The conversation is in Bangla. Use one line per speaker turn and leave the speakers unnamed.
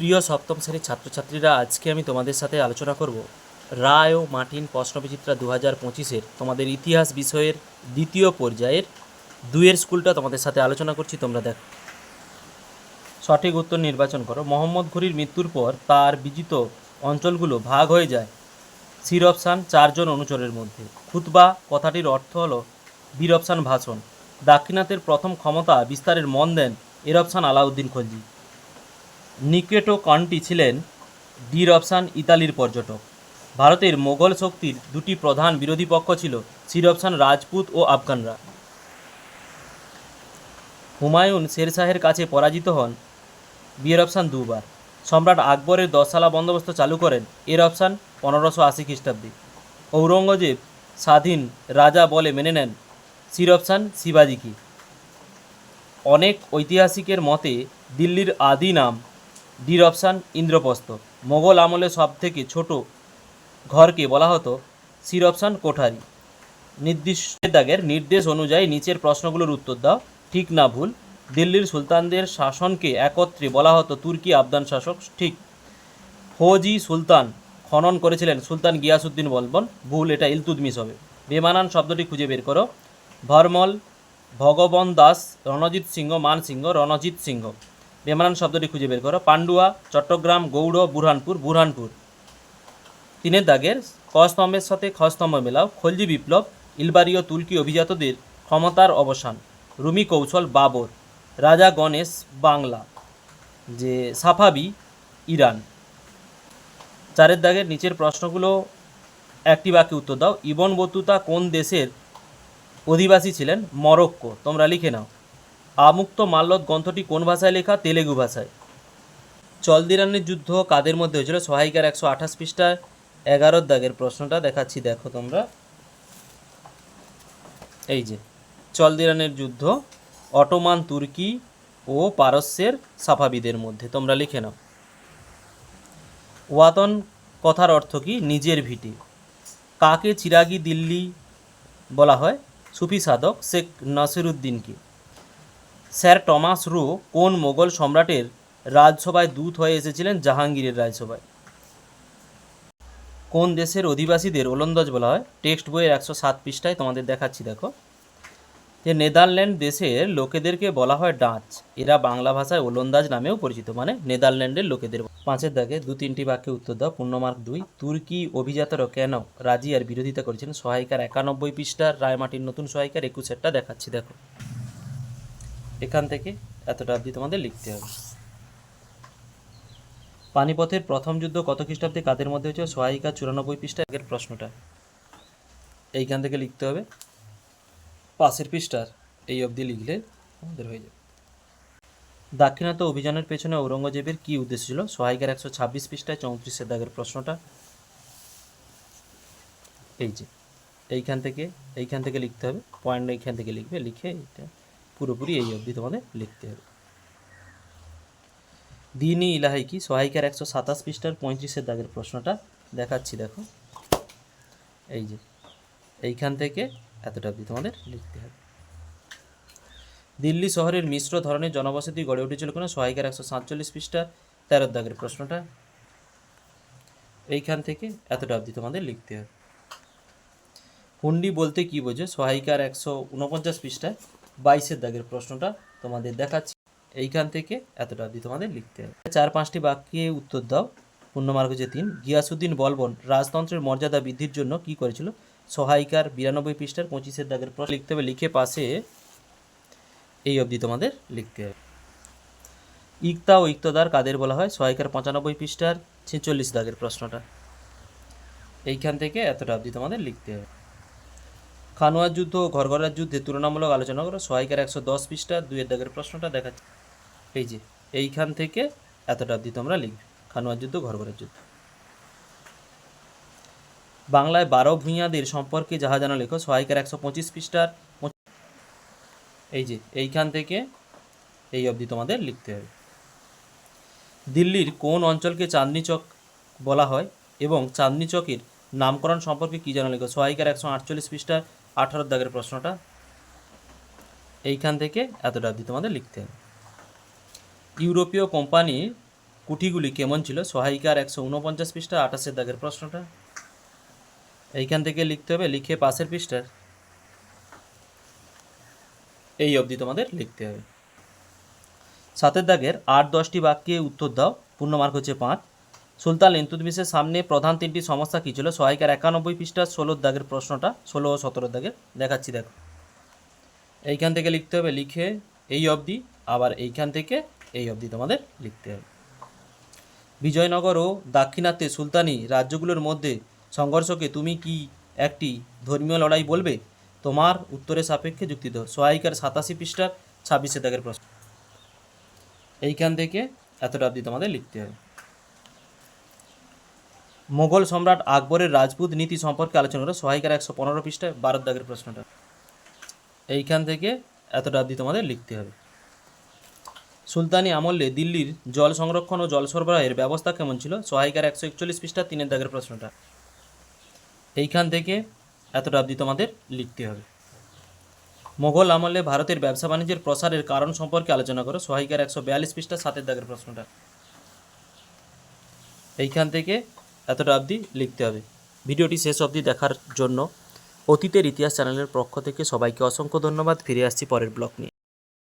প্রিয় সপ্তম শ্রেণির ছাত্রছাত্রীরা, আজকে আমি তোমাদের সাথে আলোচনা করব রায় ও মার্টিন প্রশ্নবিচিত্রা দু হাজার পঁচিশের তোমাদের ইতিহাস বিষয়ের দ্বিতীয় পর্যায়ের দুইয়ের স্কুলটা তোমাদের সাথে আলোচনা করছি, তোমরা দেখো। সঠিক উত্তর নির্বাচন করো। মোহাম্মদ ঘুরির মৃত্যুর পর তার বিজিত অঞ্চলগুলো ভাগ হয়ে যায় সির চারজন অনুচরের মধ্যে। খুতবা কথাটির অর্থ হলো বীর ভাষণ। দাক্ষিণাত্যের প্রথম ক্ষমতা বিস্তারের মন দেন এর আলাউদ্দিন খলজি। নিকেটো কান্টি ছিলেন ডির অপশান ইতালির পর্যটক। ভারতের মোগল শক্তির দুটি প্রধান বিরোধী পক্ষ ছিল সির অপশান রাজপুত ও আফগানরা। হুমায়ুন শেরশাহের কাছে পরাজিত হন বিয়ের অপশান দুবার। সম্রাট আকবরের দশসালা বন্দোবস্ত চালু করেন এর অপশান পনেরোশো আশি খ্রিস্টাব্দে। ঔরঙ্গজেব স্বাধীন রাজা বলে মেনে নেন সির অপশান শিবাজিকে। অনেক ঐতিহাসিকের মতে দিল্লির আদি নাম ডির অপশান ইন্দ্রপ্রস্থ। মোগল আমলে সব থেকে ছোট ঘরকে বলা হতো সির অপশান কোঠারি। নির্দিষ্ট দাগের নির্দেশ অনুযায়ী নিচের প্রশ্নগুলোর উত্তর দাও। ঠিক না ভুল, দিল্লির সুলতানদের শাসনকে একত্রে বলা হতো তুর্কি আফগান শাসক। ঠিক। ফৌজি সুলতান খনন করেছিলেন সুলতান গিয়াসুদ্দিন বলবন। ভুল, এটা ইলতুদমিস হবে। বেমানান শব্দটি খুঁজে বের করো। ভরমল ভগবন দাস, রণজিৎ সিংহ, মান সিংহ, রণজিৎ সিংহ। বেমানান শব্দটি খুঁজে বের করো। পান্ডুয়া, চট্টগ্রাম, গৌড়, বুরহানপুর বুরহানপুর। তিনের দাগের ক স্তম্ভের সাথে খ স্তম্ভ মেলাও, খলজি বিপ্লব, ইলবারীয় তুর্কি অভিজাতদের ক্ষমতার অবসান, রুমি কৌশল বাবর, রাজা গণেশ বাংলা, যে সাফাবি, ইরান। চারের দাগের নিচের প্রশ্নগুলো একটি বাক্যে উত্তর দাও। ইবন বতুতা কোন দেশের অধিবাসী ছিলেন? মরক্কো। তোমরা লিখে নাও। আমুক্ত মাল্যদ গ্রন্থটি কোন ভাষায় লেখা? তেলেগু ভাষায়। চলদিরানের যুদ্ধ কাদের মধ্যে হয়েছিল? সহায়িকার একশো আঠাশ পৃষ্ঠায় এগারোর দাগের প্রশ্নটা দেখাচ্ছি, দেখো তোমরা। এই যে চলদিরানের যুদ্ধ অটোমান, তুর্কি ও পারস্যের সাফাবিদের মধ্যে। তোমরা লিখে নাও। ওয়াতন কথার অর্থ কি? নিজের ভিটে। কাকে চিরাগি দিল্লি বলা হয়? সুফি সাধক শেখ নাসিরুদ্দিনকে। স্যার টমাস রো কোন মোগল সম্রাটের রাজসভায় দূত হয়ে এসেছিলেন জাহাঙ্গীরের রাজসভায়? কোন দেশের অধিবাসীদের ওলন্দাজ বলা হয়? টেক্সট বইয়ের একশো সাত পৃষ্ঠায় তোমাদের দেখাচ্ছি, দেখো। যে নেদারল্যান্ড দেশের লোকেদেরকে বলা হয় ডাচ, এরা বাংলা ভাষায় ওলন্দাজ নামেও পরিচিত মানে নেদারল্যান্ডের লোকেদের। পাঁচের দাগে দু তিনটি বাক্যে উত্তর দাও পূর্ণমার্ক দুই। তুর্কি অভিজাতরা কেন রাজিয়ার বিরোধিতা করেছেন? সহায়িকার একানব্বই পৃষ্ঠার রায়মাটির নতুন সহায়িকার একুশেরটা দেখাচ্ছি, দেখো। এখান থেকে এতটা অবধি তোমাদের লিখতে হবে। পানিপথের প্রথম যুদ্ধ কত খ্রিস্টাব্দে কাদের মধ্যে হয়েছিল? সহায়িকা চুরানব্বই পৃষ্ঠা আগের প্রশ্নটা। এইখান থেকে লিখতে হবে। পাশের পৃষ্ঠার এই অবধি লিখলে আমাদের হয়ে যাবে। দাক্ষিণাত্য অভিযানের পেছনে ঔরঙ্গজেবের কী উদ্দেশ্য ছিল? সহায়িকার একশো ছাব্বিশ পৃষ্ঠায় চৌত্রিশের দাগের প্রশ্নটা। এই যে, এইখান থেকে এইখান থেকে লিখতে হবে। পয়েন্ট এইখান থেকে লিখবে, লিখে এটা পুরোপুরি এই অবধি তোমাদের লিখতে হবে। দিনই ইলাহি কি? সহায়িকার একশো সাতাশ পৃষ্ঠার পঁয়ত্রিশের দাগের প্রশ্নটা দেখাচ্ছি, দেখো। এই যে, এইখান থেকে এতটা অবধি তোমাদের লিখতে হবে। দিল্লি শহরের মিশ্র ধরনের জনবসতি গড়ে উঠেছিল কোনো? সহায়িকার একশো সাতচল্লিশ পৃষ্ঠা তেরো দাগের প্রশ্নটা। এইখান থেকে এতটা অবধি তোমাদের লিখতে হবে। হুন্ডি বলতে কি বোঝো? সহায়িকার একশো উনপঞ্চাশ পৃষ্ঠায় বাইশের দাগের প্রশ্নটা তোমাদের দেখাচ্ছি। এইখান থেকে এতটা অবধি তোমাদের লিখতে হবে। চার পাঁচটি বাক্যে উত্তর দাও। পূর্ণমার্গ যে তিন, গিয়াসুদ্দিন বলবন, রাজতন্ত্রের মর্যাদা বৃদ্ধির জন্য কি করেছিল? সহায়িকার বিরানব্বই পৃষ্ঠার পঁচিশের দাগের প্রশ্ন লিখতে হবে। লিখে পাশে এই অবধি তোমাদের লিখতে হবে। ইকতা ও ইক্তদার কাদের বলা হয়? সহায়িকার পঁচানব্বই পৃষ্ঠার ছেচল্লিশ দাগের প্রশ্নটা। এইখান থেকে এতটা অবধি তোমাদের লিখতে হবে। খানোয়ার যুদ্ধ ও ঘরঘরার যুদ্ধে তুলনামূলক আলোচনা করো। সহায়িকার একশো দশ পৃষ্ঠা দুইয়ের দাগের প্রশ্নটা দেখাচ্ছে। এই যে, এইখান থেকে এতটা অবধি তোমরা লিখবে। খানোয়ার যুদ্ধ ঘরঘরের যুদ্ধ। বাংলায় বারো ভূঁইয়াদের সম্পর্কে যাহা জানা লেখো, সহায়িকার একশো পঁচিশ পৃষ্ঠার এই যে, এইখান থেকে এই অবধি তোমাদের লিখতে হবে। দিল্লির কোন অঞ্চলকে চাঁদনি চক বলা হয় এবং চাঁদনি চকের নামকরণ সম্পর্কে কী জানা লেখো? সহায়িকার একশো আটচল্লিশ পৃষ্ঠার আঠারো দাগের প্রশ্নটা এইখান থেকে এতটা অবধি তোমাদের লিখতে হবে। ইউরোপীয় কোম্পানির কুঠিগুলি কেমন ছিল? সহায়িকার একশো উনপঞ্চাশ পৃষ্ঠা, আঠাশের দাগের প্রশ্নটা। এইখান থেকে লিখতে হবে, লিখে পাশের পৃষ্ঠার। এই অবধি তোমাদের লিখতে হবে। সাতের দাগের আট দশটি বাক্যে উত্তর দাও, পূর্ণ মার্ক হচ্ছে পাঁচ। সুলতান ইন্তুদমিসের সামনে প্রধান তিনটি সমস্যা কী ছিল? সহায়িকার একানব্বই পৃষ্ঠা, ষোলোর দাগের প্রশ্নটা, ষোলো ও সতেরোর দাগের। দেখাচ্ছি, দেখো। এইখান থেকে লিখতে হবে, লিখে এই অবধি, আবার এইখান থেকে এই অবধি তোমাদের লিখতে হবে। বিজয়নগর ও দাক্ষিণাত্যে সুলতানি রাজ্যগুলোর মধ্যে সংঘর্ষকে তুমি কি একটি ধর্মীয় লড়াই বলবে? তোমার উত্তরের সাপেক্ষে যুক্তি দাও সহায়িকার সাতাশি পৃষ্ঠার ছাব্বিশে দাগের প্রশ্ন। এইখান থেকে এতটা অবধি তোমাদের লিখতে হবে। মোগল সম্রাট আকবরের রাজপুত নীতি সম্পর্কে আলোচনা করো সহায়িকার একশো পনেরো পৃষ্ঠায় বারো দাগের প্রশ্নটা। এইখান থেকে এতটা অবধি তোমাদের লিখতে হবে। সুলতানি আমলে দিল্লির জল সংরক্ষণ ও জল সরবরাহের ব্যবস্থা কেমন ছিল? সহায়িকার একশো একচল্লিশ পৃষ্ঠা তিনের দাগের প্রশ্নটা। এইখান থেকে এতটা অবধি তোমাদের লিখতে হবে। মোগল আমলে ভারতের ব্যবসা বাণিজ্যের প্রসারের কারণ সম্পর্কে আলোচনা করো। সহায়িকার একশো বিয়াল্লিশ পৃষ্ঠা সাতের দাগের প্রশ্নটা। এইখান থেকে এতটা অবধি লিখতে হবে। ভিডিওটি শেষ অবধি দেখার জন্য অতীতের ইতিহাস চ্যানেলের পক্ষ থেকে সবাইকে অসংখ্য ধন্যবাদ। ফিরে আসছি পরের ব্লগ নিয়ে।